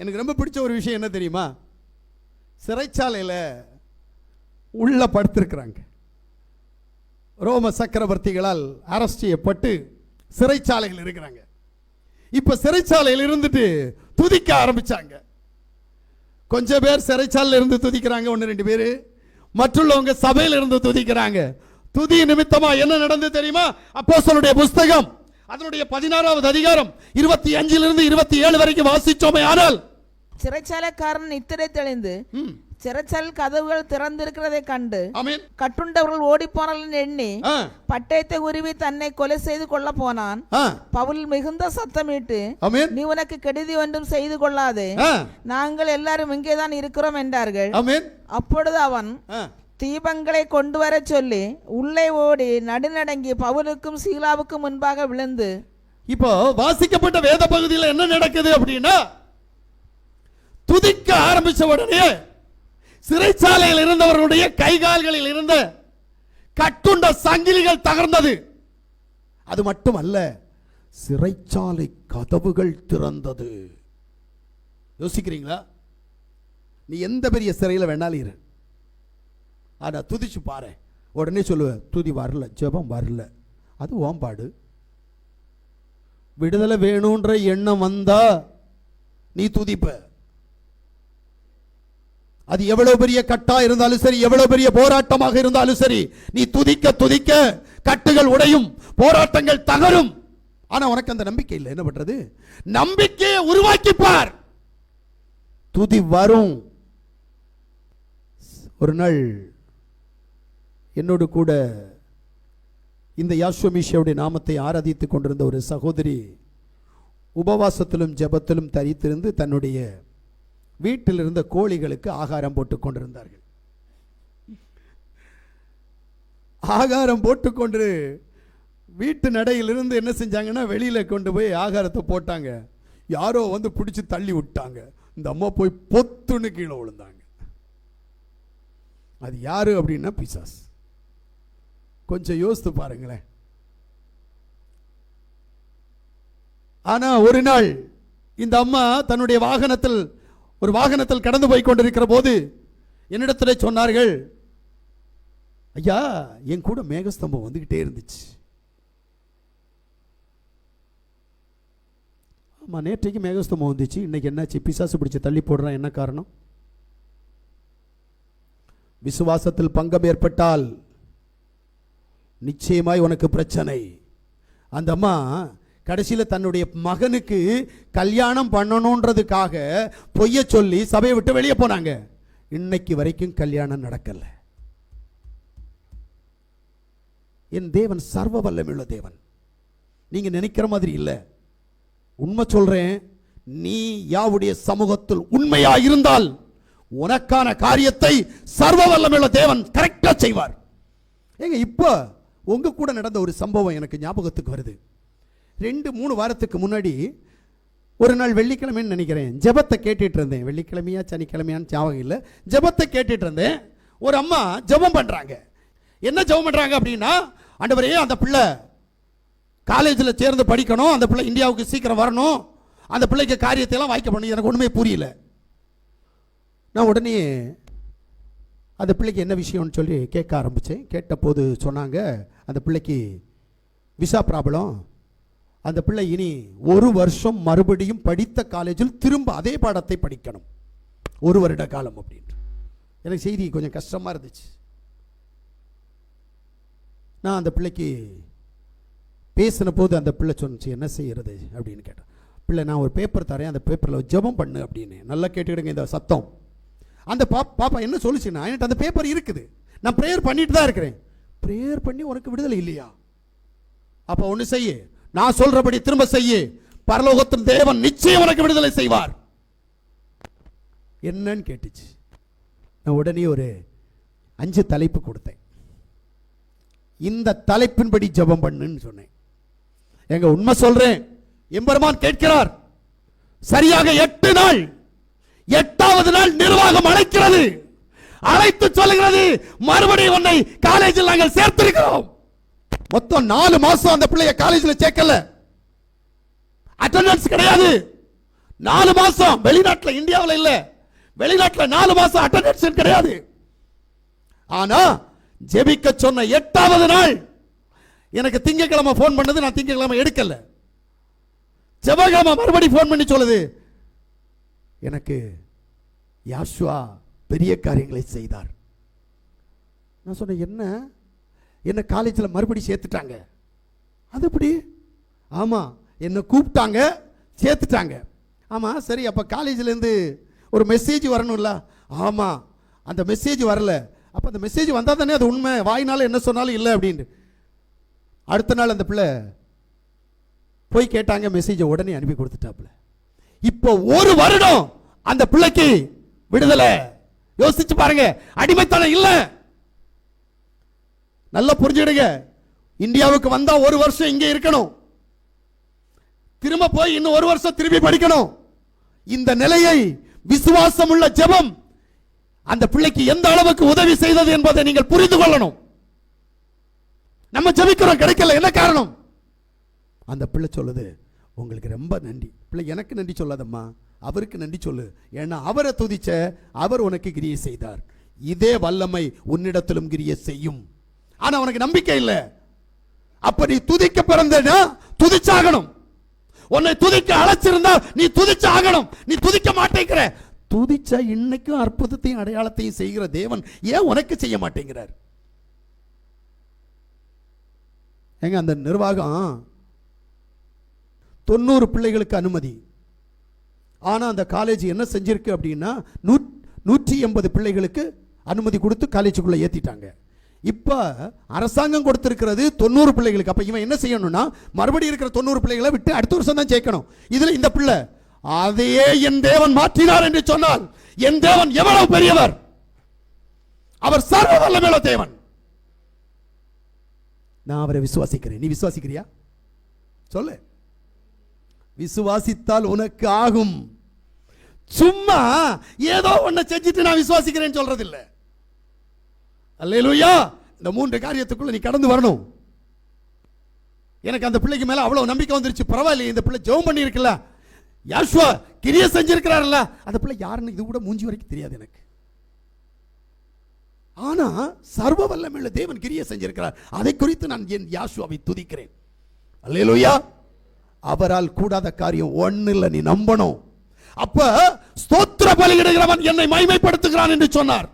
எனக்கு ரொம்ப பிடிச்ச ஒரு விஷயம் என்ன தெரியுமா? சிறைச்சாலையில் உள்ளே படுத்திருக்கிறாங்க. ரோம சக்கரவர்த்திகளால் அரெஸ்ட் செய்யப்பட்டு சிறைச்சாலையில் இருக்கிறாங்க. இப்போ சிறைச்சாலையில் இருந்துட்டு துதிக்க ஆரம்பித்தாங்க கொஞ்சம் பேர் சிறைச்சாலையில் இருந்து துதிக்கிறாங்க ஒன்று ரெண்டு பேர். மற்றுள்ளவங்க சபையில் இருந்து துதிக்கிறாங்க. துதி நிமித்தமாக என்ன நடந்து தெரியுமா? அப்போஸ்தலருடைய புஸ்தகம். அதனுடைய பதினாறாவது அதிகாரம் இருபத்தி அஞ்சிலிருந்து இருபத்தி ஏழு வரைக்கும் வாசிச்சோமே ஆனால் சிறைச்சாலைக்காரன் நித்திரை தெளிந்து சிறைச்சாலை கதவுகள் திறந்திருக்கிறதை கண்டு கட்டுண்டவர்கள் ஓடிப்போனாலும் எண்ணி ஆ, பட்டயத்தை உருவி தன்னை கொலை செய்து கொள்ள போனான் பவுல் மிகுந்த சத்தமிட்டு நீ உனக்கு கெடுதி ஒன்றும் செய்து கொள்ளாதே நாங்கள் எல்லாரும் இங்கேதான் இருக்கிறோம் என்றார்கள் அப்பொழுது அவன் தீபங்களை கொண்டு வரச் சொல்லி உள்ளே ஓடி நடுநடங்கி பவுலுக்கும் சீலாவுக்கும் முன்பாக விழுந்து இப்போ வாசிக்கப்பட்ட வேத பகுதியில் என்ன நடக்குது அப்படின்னா துதிக்க ஆரம்பிச்ச உடனே சிறைச்சாலையில் இருந்தவர்களுடைய கைகால்களில் இருந்த கட்டுண்ட சங்கிலிகள் தகர்ந்தது. அது மட்டுமல்ல சிறைச்சாலை கதவுகள் திறந்தது. யோசிக்கிறீங்களா? நீ எந்த பெரிய சிறையில் வேணாலும் இரு. அதை துதிச்சு பாரு உடனே சொல்லுவேன் துதி வரல ஜெபம் வரல. அது ஓம்பாடு விடுதலை வேணுன்ற எண்ணம் வந்தா நீ துதிப்ப. அது எவ்வளவு பெரிய கட்டா இருந்தாலும் சரி எவ்வளவு பெரிய போராட்டமாக இருந்தாலும் சரி நீ துதிக்க துதிக்க கட்டுகள் உடையும் போராட்டங்கள் தகரும். ஆனா உனக்கு அந்த நம்பிக்கை இல்லை. என்ன பண்றது? நம்பிக்கையை உருவாக்கி பார் துதி வரும். ஒரு நாள் என்னோடு கூட இந்த யாஸ்வமிஷியாவுடைய நாமத்தை ஆராதித்து கொண்டிருந்த ஒரு சகோதரி உபவாசத்திலும் ஜெபத்திலும் தரித்திருந்து தன்னுடைய வீட்டில் இருந்த கோழிகளுக்கு ஆகாரம் போட்டு கொண்டிருந்தார்கள். ஆகாரம் போட்டுக்கொண்டு வீட்டு நடையிலிருந்து என்ன செஞ்சாங்கன்னா வெளியில் கொண்டு போய் ஆகாரத்தை போட்டாங்க. யாரோ வந்து பிடிச்சி தள்ளி விட்டாங்க. இந்த அம்மா போய் பொத்துன்னு கீழே விழுந்தாங்க. அது யாரு அப்படின்னா பிசாஸ் கொஞ்சம் யோசித்து பாருங்களேன். ஆனா ஒரு நாள் இந்த அம்மா தன்னுடைய வாகனத்தில் ஒரு வாகனத்தில் கடந்து போய் கொண்டிருக்கிற போது என்னிடத்தில் சொன்னார்கள் ஐயா என் கூட மேகஸ்தம்பம் வந்துகிட்டே இருந்துச்சு. ஆமா நேற்றைக்கு மேகஸ்தம்பம் வந்துச்சு. இன்னைக்கு என்னாச்சு? பிசாசு பிடிச்சி தள்ளி போடுறான் என்ன காரணம்? விசுவாசத்தில் பங்கம் ஏற்பட்டால் நிச்சயமாய் உனக்கு பிரச்சனை. அந்த அம்மா கடைசியில் தன்னுடைய மகனுக்கு கல்யாணம் பண்ணணுன்றதுக்காக பொய்ய சொல்லி சபையை விட்டு வெளியே போனாங்க. இன்னைக்கு வரைக்கும் கல்யாணம் நடக்கல. என் தேவன் சர்வ வல்லமுள்ள தேவன். நீங்கள் நினைக்கிற மாதிரி இல்லை. உண்மை சொல்கிறேன் நீ யாவுடைய சமூகத்தில் உண்மையா இருந்தால் உனக்கான காரியத்தை சர்வ வல்லமுள்ள தேவன் கரெக்டாக செய்வார். ஏங்க இப்போ உங்கள் கூட நடந்த ஒரு சம்பவம் எனக்கு ஞாபகத்துக்கு வருது. ரெண்டு மூணு வாரத்துக்கு முன்னாடி ஒரு நாள் வெள்ளிக்கிழமைன்னு நினைக்கிறேன். ஜெபத்தை கேட்டுட்டு இருந்தேன். வெள்ளிக்கிழமையா சனிக்கிழமையான்னு ஞாபகம் இல்லை. ஜெபத்தை கேட்டுட்டு இருந்தேன். ஒரு அம்மா ஜெபம் பண்ணுறாங்க என்ன ஜெபம் பண்ணுறாங்க அப்படின்னா ஆண்டவரே அந்த பிள்ளை காலேஜில் சேர்ந்து படிக்கணும். அந்த பிள்ளை இந்தியாவுக்கு சீக்கிரம் வரணும். அந்த பிள்ளைக்கு காரியத்தை எல்லாம் வாய்க்க பண்ணி எனக்கு ஒன்றுமே புரியல. நான் உடனே அந்த பிள்ளைக்கு என்ன விஷயம்னு சொல்லி கேட்க ஆரம்பித்தேன் கேட்டபோது சொன்னாங்க அந்த பிள்ளைக்கு விசா ப்ராப்ளம். அந்த பிள்ளை இனி ஒரு வருஷம் மறுபடியும் படித்த காலேஜில் திரும்ப அதே பாடத்தை படிக்கணும். ஒரு வருட காலம் அப்படின்ட்டு. எனக்கு செய்தி கொஞ்சம் கஷ்டமாக இருந்துச்சு. நான் அந்த பிள்ளைக்கு பேசின போது அந்த பிள்ளை சொன்னிச்சு என்ன செய்கிறது அப்படின்னு கேட்டேன். பிள்ளை நான் ஒரு பேப்பர் தரேன். அந்த பேப்பரில் ஜெபம் பண்ணு அப்படின்னு. நல்லா கேட்டுக்கிடுங்க இந்த சத்தம். அந்த பா பாப்பா என்ன சொல்லிச்சுன்னா என்கிட்ட அந்த பேப்பர் இருக்குது. நான் ப்ரேயர் பண்ணிட்டு தான் இருக்கிறேன். ப்ரேயர் பண்ணி உனக்கு விடுதலை இல்லையா? அப்போ ஒன்று செய்ய. நான் சொல்றபடி திரும்ப செய்ய. பரலோகத்தின் தேவன் நிச்சயம் உனக்கு விடுதலை செய்வார். என்னன்னு கேட்டுச்சு. நான் உடனே ஒரு அஞ்சு தலைப்பு கொடுத்தேன். இந்த தலைப்பின்படி ஜெபம் பண்ணுன்னு சொன்னேன். எங்க உண்மை சொல்றேன். எம்பெருமான் கேட்கிறார். சரியாக எட்டு நாள் எட்டாவது நாள் நிர்வாகம் அழைக்கிறது அழைத்து சொல்லுகிறது மறுபடியும் உன்னை காலேஜில் நாங்கள் சேர்த்திருக்கிறோம். மொத்தம் நாலு மாசம் அந்த பிள்ளைய காலேஜில் சேர்க்கல. அட்டெண்டன்ஸ் கிடையாது. நாலு மாசம் வெளிநாட்டில் இந்தியாவில் இல்ல. வெளிநாட்டில் நாலு மாசம் அட்டண்டன்ஸ் கிடையாது. ஆனா ஜெபிக்க சொன்ன எட்டாவது நாள் எனக்கு திங்கக்கிழமை ஃபோன் பண்ணது நான் திங்கக்கிழமை எடுக்கல. செவ்வாய்க்கிழமை மறுபடி ஃபோன் பண்ணி சொல்லுது எனக்கு யாஷ்வா பெரிய காரியங்களை செய்தார். நான் சொன்னேன் என்ன? என்ன காலேஜில் மறுபடி சேர்த்துட்டாங்க. அது எப்படி? ஆமாம் என்னை கூப்பிட்டாங்க சேர்த்துட்டாங்க. ஆமாம் சரி அப்போ காலேஜ்லேருந்து ஒரு மெசேஜ் வரணும்ல. ஆமாம் அந்த மெசேஜ் வரல. அப்போ அந்த மெசேஜ் வந்தால் தானே அது உண்மை? வாயினால் என்ன சொன்னாலும் இல்லை அப்படின்ட்டு. அடுத்த நாள் அந்த பிள்ளை போய் கேட்டாங்க மெசேஜை உடனே அனுப்பி கொடுத்துட்டாப்புல. இப்போ ஒரு வருடம் அந்த பிள்ளைக்கு விடுதலை. யோசிச்சு பாருங்க அடிமைத்தனம் இல்லை. நல்லா புரிஞ்சுடுங்க இந்தியாவுக்கு வந்தா ஒரு வருஷம் இங்கே இருக்கணும். திரும்ப போய் இன்னும் ஒரு வருஷம் திரும்பி படிக்கணும். இந்த நிலையை விசுவாசம் உள்ள ஜெபம் அந்த பிள்ளைக்கு எந்த அளவுக்கு உதவி செய்தது என்பதை நீங்கள் புரிந்து கொள்ளணும். நம்ம ஜபிக்கிறோம் கிடைக்கல. என்ன காரணம்? அந்த பிள்ளை சொல்லுது உங்களுக்கு ரொம்ப நன்றி. பிள்ளை எனக்கு நன்றி சொல்லாதம்மா. அவருக்கு நன்றி சொல்லு. ஏன்னா அவரை துதிச்ச அவர் உனக்கு கிரியை செய்தார். இதே வல்லமை உன்னிடத்திலும் கிரியை செய்யும். ஆனா உனக்கு நம்பிக்கை இல்லை. அப்ப நீ துதிக்க பிறந்தனா துதிச்சாகணும். உன்னை துதிக்க அழைச்சிருந்தா நீ துதிச்சாகணும். நீ துதிக்க மாட்டேங்கிற. துதிச்ச இன்னைக்கும் அற்புதத்தையும் அடையாளத்தையும் செய்கிற தேவன் ஏன் உனக்கு செய்ய மாட்டேங்கிறார்? ஏங்க அந்த நிர்வாகம் தொண்ணூறு பிள்ளைகளுக்கு அனுமதி. ஆனால் அந்த காலேஜ் என்ன செஞ்சிருக்கு அப்படின்னா நூ நூற்றி எண்பது பிள்ளைகளுக்கு அனுமதி கொடுத்து காலேஜுக்குள்ளே ஏற்றிட்டாங்க இப்போ அரசாங்கம் கொடுத்துருக்கிறது தொண்ணூறு பிள்ளைகளுக்கு. அப்போ இவன் என்ன செய்யணும்னா மறுபடியும் இருக்கிற தொண்ணூறு பிள்ளைகளை விட்டு அடுத்த வருஷம் தான் சேர்க்கணும். இதில் இந்த பிள்ளை அதையே என் தேவன் மாற்றினார் என்று சொன்னால் என் தேவன் எவ்வளவு பெரியவர்? அவர் சர்வ வல்லமேல தேவன் நான் அவரை விசுவாசிக்கிறேன். நீ விசுவாசிக்கிறியா? சொல்லு. விசுவாசித்தால் உனக்கு ஆகும். சும்மா ஏதோ ஒன்றை செஞ்சுட்டு நான் விசுவாசிக்கிறேன்னு சொல்றதில்லை. அல்லையா இந்த மூன்று காரியத்துக்குள்ள நீ கடந்து வரணும். எனக்கு அந்த பிள்ளைக்கு மேல அவ்வளவு நம்பிக்கை வந்துருச்சு. பரவாயில்லையே இந்த பிள்ளை ஜெபம் பண்ணி இருக்குல்ல யாஷ்வா கிரிய செஞ்சிருக்கிறாருல்ல. அந்த பிள்ளை யாருன்னு இது கூட மூஞ்சி வரைக்கும் தெரியாது எனக்கு. ஆனா சர்வ வல்லமையுள்ள தேவன் கிரிய செஞ்சிருக்கிறார். அதை குறித்து நான் என் யாசுவாவை துதிக்கிறேன். அல்லேலோயா! அவரால் கூடாத காரியம் ஒன்னு இல்லை நீ நம்பணும். அப்ப ஸ்தோத்திர பலியிடுகிறவன் என்னை மைமைப்படுத்துகிறான் என்று சொன்னார்.